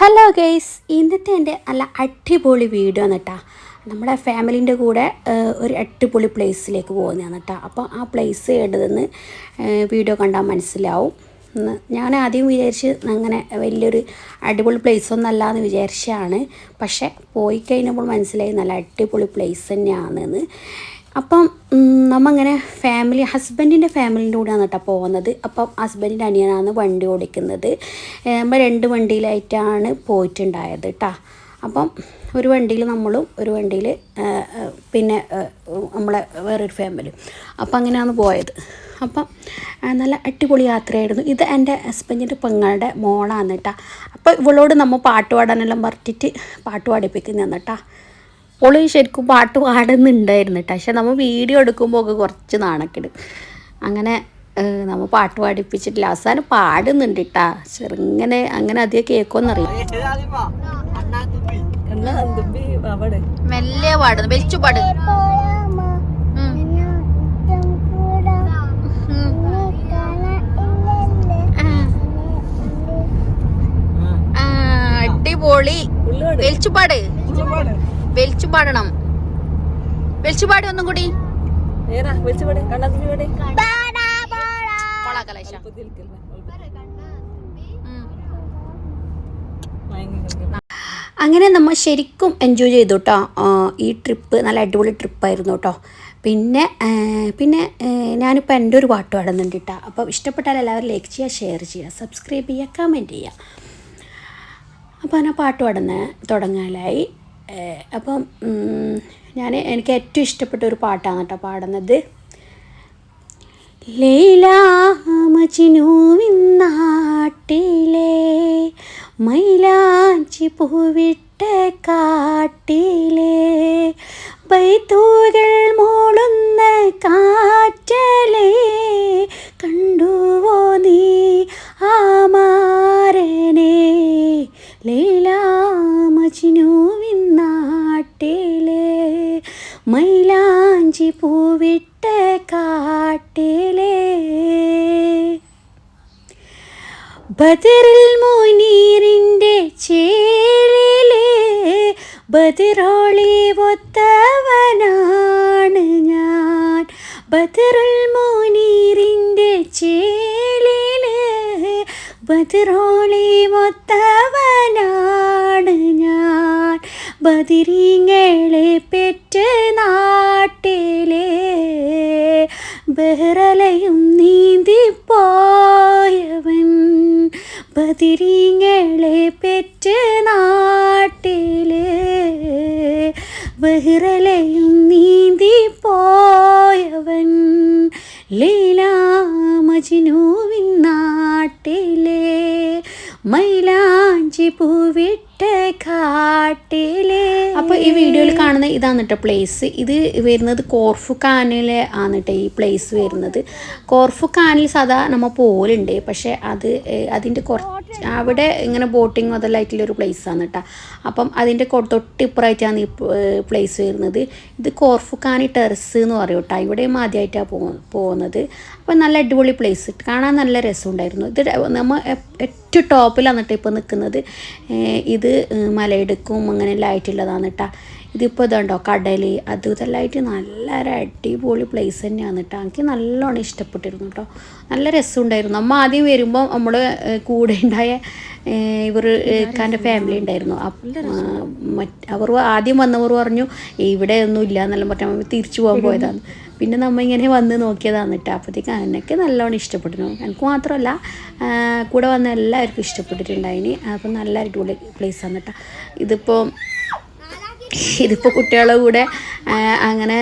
Hello guys ഇന്നത്തെ എന്റെ നല്ല അടിപൊളി വീഡിയോ കേട്ടോ നമ്മുടെ ഫാമിലിന്റെ കൂടെ ഒരു അടിപൊളി പ്ലേസിലേക്ക് പോകുന്നതാണ് കേട്ടോ അപ്പോൾ ആ പ്ലേസ് ഏണ്ടതെന്ന് വീഡിയോ കണ്ടാൽ മനസ്സിലാവും. ഞാൻ ആദ്യം വിചാരിച്ച് അങ്ങനെ വലിയൊരു അടിപൊളി പ്ലേസ് ഒന്നല്ല എന്ന് വിചാരിച്ചാണ് പക്ഷേ പോയി കഴിഞ്ഞപ്പോൾ മനസ്സിലായി നല്ല അടിപൊളി പ്ലേസ് തന്നെയാണെന്ന്. അപ്പം നമ്മങ്ങനെ ഫാമിലി ഹസ്ബൻഡിന്റെ ഫാമിലിന്റെ കൂടെയാണ് കേട്ടോ പോകുന്നത്. അപ്പം ഹസ്ബൻഡിന്റെ അനിയനാണ് വണ്ടി ഓടിക്കുന്നത്. നമ്മൾ രണ്ട് വണ്ടിയിലായിട്ടാണ് പോയിട്ടുണ്ടായത് കേട്ടോ അപ്പം ഒരു വണ്ടിയിൽ നമ്മളും ഒരു വണ്ടിയിൽ പിന്നെ നമ്മളെ വേറൊരു ഫാമിലി അപ്പം അങ്ങനെയാണ് പോയത്. അപ്പം നല്ല അടിപൊളി യാത്രയായിരുന്നു. ഇത് എന്റെ ഹസ്ബൻഡിന്റെ പെങ്ങളുടെ മോളാണ് കേട്ടോ അപ്പോൾ ഇവളോട് നമ്മൾ പാട്ട് പാടാനെല്ലാം പറഞ്ഞിട്ട് പാട്ട് പാടിപ്പിക്കുന്നതാണ് കേട്ടോ ഓൾ ശരിക്കും പാട്ട് പാടുന്നുണ്ടായിരുന്നു കേട്ടോ പക്ഷെ നമ്മൾ വീഡിയോ എടുക്കുമ്പോൾ ഒക്കെ കുറച്ച് നാണക്കേട്. അങ്ങനെ നമ്മൾ പാട്ട് പാടിപ്പിച്ചിട്ടില്ല. അവസാനം പാടുന്നുണ്ട് കേട്ടാ ചെറുങ്ങനെ അങ്ങനെ അധികം കേൾക്കുമെന്നറിയാം മെല്ലെ പാടുന്നു. വലിച്ചു പാട്. അടിപൊളി. വലിച്ചു പാട്. വലിച്ചു പാടണം വലിച്ചു പാടി. ഒന്നും കൂടി അങ്ങനെ നമ്മൾ ശരിക്കും എൻജോയ് ചെയ്തു കേട്ടോ ഈ ട്രിപ്പ് നല്ല അടിപൊളി ട്രിപ്പായിരുന്നു കേട്ടോ പിന്നെ പിന്നെ ഞാനിപ്പോൾ എന്റെ ഒരു പാട്ട് പാടുന്നുണ്ട് കേട്ടോ അപ്പോൾ ഇഷ്ടപ്പെട്ടാൽ എല്ലാവരും ലൈക്ക് ചെയ്യുക ഷെയർ ചെയ്യുക സബ്സ്ക്രൈബ് ചെയ്യുക കമന്റ് ചെയ്യുക. അപ്പോൾ ഞാൻ പാട്ട് പാടുന്ന തുടങ്ങാനായി. അപ്പം ഞാൻ എനിക്ക് ഏറ്റവും ഇഷ്ടപ്പെട്ട ഒരു പാട്ടാണ് കേട്ടോ പാടുന്നത്. ലൈലാമച്ചിനുവിന്നാട്ടിലെ മൈലാഞ്ചി പൂവിട്ട കാട്ടിലെ പൈത്തൂകൾ മോളുന്ന കാറ്റലേ കണ്ടുവോ നീ ആമാരനേ? ലീലാമച്ചിനുവിന്നാട്ടിലെ പൂവിട്ട കാട്ടിലെ ബദറിൽ മുനീറിന്റെ ചേലിലെ ബദറോളി ഒത്തവനാണ് ഞാൻ. ബദറുൽ മുനീറിന്റെ ചേലിലെ ബദറോളി ഒത്തവനാണ് ഞാൻ. ബദിരിങ്ങളെ പെറ്റ ബഹ്റലയും നീന്തിപ്പോയവൻ. ബദിരിങ്ങളെ പെറ്റ് നാട്ടിലെ ബഹ്റലയും നീന്തിപ്പോയവൻ. ലീലാ മജ്നുവിൻ നാട്ടിലെ മൈലാഞ്ചി പൂവിട്ട് ഈ വീഡിയോയിൽ കാണുന്ന ഇതാണ് പ്ലേസ് ഇത് വരുന്നത് കോർഫു കാനിലെ ആണ് ഈ പ്ലേസ് വരുന്നത്. കോർഫു കാനിൽ സദാ നമ്മൾ പോലുണ്ട് പക്ഷേ അത് അതിന്റെ കുറച്ച് അവിടെ ഇങ്ങനെ ബോട്ടിങ് മുതലായിട്ടുള്ളൊരു ആണ് കേട്ടോ അപ്പം അതിന്റെ തൊട്ടിപ്പുറമായിട്ടാണ് ഈ പ്ലേസ് വരുന്നത്. ഇത് കോർഫു കാനി ടെറസ് എന്ന് പറയും കേട്ടോ ഇവിടെയും ആദ്യമായിട്ടാണ് പോകുന്നത് അപ്പം നല്ല അടിപൊളി പ്ലേസ് കാണാൻ നല്ല രസമുണ്ടായിരുന്നു. ഇത് നമ്മൾ ഏറ്റവും ടോപ്പിലാണ് കേട്ടോ ഇപ്പോൾ നിൽക്കുന്നത് ഇത് മലയിടുക്കും അങ്ങനെയെല്ലാം ആയിട്ടുള്ളതാണ് കേട്ടോ ഇതിപ്പോൾ ഇതുണ്ടോ കടൽ അത് ഇതെല്ലാമായിട്ട് നല്ല നല്ലൊരു അടിപൊളി പ്ലേസ് തന്നെയാണ് കേട്ടോ എനിക്ക് നല്ലോണം ഇഷ്ടപ്പെട്ടിരുന്നു കേട്ടോ നല്ല രസമുണ്ടായിരുന്നു. അമ്മ ആദ്യം വരുമ്പോൾ നമ്മൾ കൂടെ ഉണ്ടായ ഇവർ ഇക്കാന്റെ ഫാമിലി ഉണ്ടായിരുന്നു. മറ്റ് അവർ ആദ്യം വന്നവർ പറഞ്ഞു ഇവിടെ ഒന്നും ഇല്ല എന്നെല്ലാം നമ്മൾ തിരിച്ചു പോകാൻ പോയതാണ്. പിന്നെ നമ്മൾ ഇങ്ങനെ വന്ന് നോക്കിയതാണ് കേട്ടോ അപ്പോഴത്തേക്ക് അതിനൊക്കെ നല്ലോണം ഇഷ്ടപ്പെട്ടിരുന്നു. എനിക്ക് മാത്രമല്ല കൂടെ വന്ന എല്ലാവർക്കും ഇഷ്ടപ്പെട്ടിട്ടുണ്ടായിന്. അപ്പം നല്ല അടിപൊളി പ്ലേസ് ആണ് കേട്ടോ ഇതിപ്പോൾ ഇതിപ്പോൾ കുട്ടികളുടെ കൂടെ അങ്ങനെ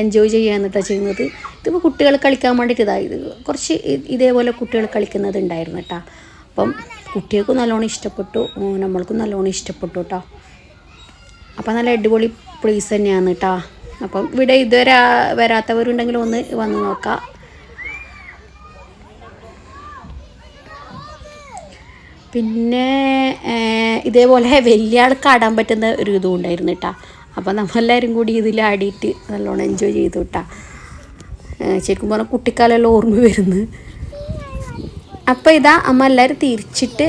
എൻജോയ് ചെയ്യാന്ന് കേട്ടോ ചെയ്യുന്നത്. ഇതിപ്പോൾ കുട്ടികൾ കളിക്കാൻ വേണ്ടിയിട്ട് ഇതായത് കുറച്ച് ഇതേപോലെ കുട്ടികൾ കളിക്കുന്നത് ഉണ്ടായിരുന്നു കേട്ടോ അപ്പം കുട്ടികൾക്കും നല്ലോണം ഇഷ്ടപ്പെട്ടു നമ്മൾക്കും നല്ലോണം ഇഷ്ടപ്പെട്ടു കേട്ടോ അപ്പം നല്ല അടിപൊളി പ്ലേസ് തന്നെയാണ് കേട്ടോ അപ്പം ഇവിടെ ഇതുവരെ വരാത്തവരുണ്ടെങ്കിൽ ഒന്ന് വന്ന് നോക്കാം. പിന്നെ ഇതേപോലെ വലിയ ആൾക്ക് ആടാൻ പറ്റുന്ന ഒരു ഇതും ഉണ്ടായിരുന്നു കേട്ടോ അപ്പോൾ നമ്മളെല്ലാവരും കൂടി ഇതിൽ ആടിയിട്ട് നല്ലോണം എൻജോയ് ചെയ്തു കേട്ടോ ശരിക്കും പറഞ്ഞാൽ കുട്ടിക്കാലെല്ലാം ഓർമ്മ വരുന്നു അപ്പോൾ ഇതാ അമ്മ എല്ലാവരും തിരിച്ചിട്ട്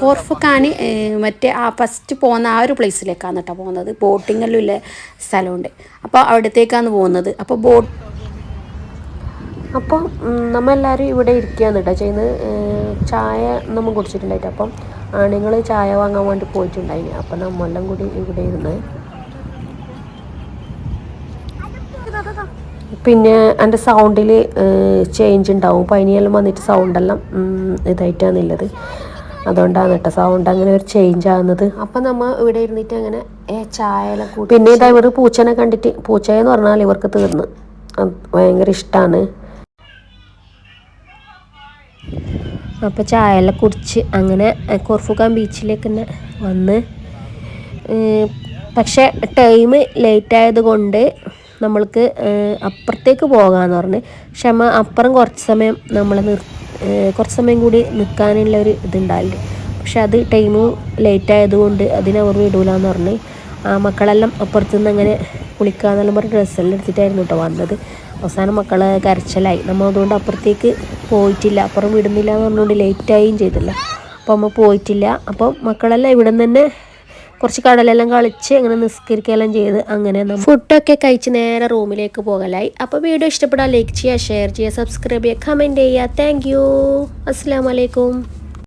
കോർഫ് കാണി കോർഫുഖാൻ മറ്റേ ആ ഫസ്റ്റ് പോകുന്ന ആ ഒരു പ്ലേസിലേക്കാണ് കേട്ടോ പോകുന്നത് ബോട്ടിങ്ങെല്ലാം സ്ഥലമുണ്ട്. അപ്പോൾ അവിടത്തേക്കാണ് പോകുന്നത് അപ്പോൾ ബോട്ട് അപ്പം നമ്മളെല്ലാവരും ഇവിടെ ഇരിക്കുകയാണ് കേട്ടോ. ചെയ്യുന്നത് ചായ നമ്മൾ കുടിച്ചിട്ടുണ്ടായിട്ട് അപ്പം ആണുങ്ങൾ ചായ വാങ്ങാൻ വേണ്ടി പോയിട്ടുണ്ടായിന്. അപ്പം നമ്മളെല്ലാം കൂടി ഇവിടെ ഇരുന്ന് പിന്നെ എന്റെ സൗണ്ടിൽ ചേഞ്ച് ഉണ്ടാവും. പനിയെല്ലാം വന്നിട്ട് സൗണ്ടെല്ലാം ഇതായിട്ടാണുള്ളത് അതുകൊണ്ടാണ് കേട്ടോ സൗണ്ട് അങ്ങനെ ഒരു ചേഞ്ച് ആകുന്നത് അപ്പം നമ്മൾ ഇവിടെ ഇരുന്നിട്ട് അങ്ങനെ ചായ പിന്നെ ഇതാ ഇവർ പൂച്ചനെ കണ്ടിട്ട് പൂച്ചയെന്ന് പറഞ്ഞാൽ ഇവർക്ക് തീർന്ന്. ഭയങ്കര ഇഷ്ടമാണ് അപ്പോൾ ചായയെല്ലാം കുടിച്ച് അങ്ങനെ കോർഫുഖാൻ ബീച്ചിലേക്ക് തന്നെ വന്ന് പക്ഷേ ടൈം ലേറ്റ് ആയതുകൊണ്ട് നമ്മൾക്ക് അപ്പുറത്തേക്ക് പോകാമെന്ന് പറഞ്ഞ്. പക്ഷെ നമ്മൾ അപ്പുറം കുറച്ച് സമയം നമ്മൾ നിർ കുറച്ച് സമയം കൂടി നിൽക്കാനുള്ള ഒരു ഇതുണ്ടാവില്ല പക്ഷെ അത് ടൈം ലേറ്റ് ആയതുകൊണ്ട് അതിനെ അവർ വിടൂലെന്ന് പറഞ്ഞ് ആ മക്കളെല്ലാം അപ്പുറത്തുനിന്ന് അങ്ങനെ കുളിക്കാന്നെല്ലാം പറഞ്ഞ് ഡ്രസ്സെല്ലാം എടുത്തിട്ടായിരുന്നു കേട്ടോ വന്നത്. അവസാനം മക്കളെ കരച്ചിലായി. നമ്മൾ അതുകൊണ്ട് അപ്പുറത്തേക്ക് പോയിട്ടില്ല. അപ്പുറം വിടുന്നില്ല എന്ന് പറഞ്ഞുകൊണ്ട് ലേറ്റായും ചെയ്തില്ല. അപ്പോൾ അമ്മ പോയിട്ടില്ല. അപ്പോൾ മക്കളെല്ലാം ഇവിടെ തന്നെ കുറച്ച് കടലെല്ലാം കളിച്ച് അങ്ങനെ നിസ്കരിക്കുകയെല്ലാം ചെയ്ത് അങ്ങനെ ഫുഡൊക്കെ കഴിച്ച് നേരെ റൂമിലേക്ക് പോകലായി. അപ്പോൾ വീഡിയോ ഇഷ്ടപ്പെട്ടാൽ ലൈക്ക് ചെയ്യുക ഷെയർ ചെയ്യുക സബ്സ്ക്രൈബ് ചെയ്യുക കമന്റ് ചെയ്യുക. താങ്ക് യു അസ്സാം വലൈക്കും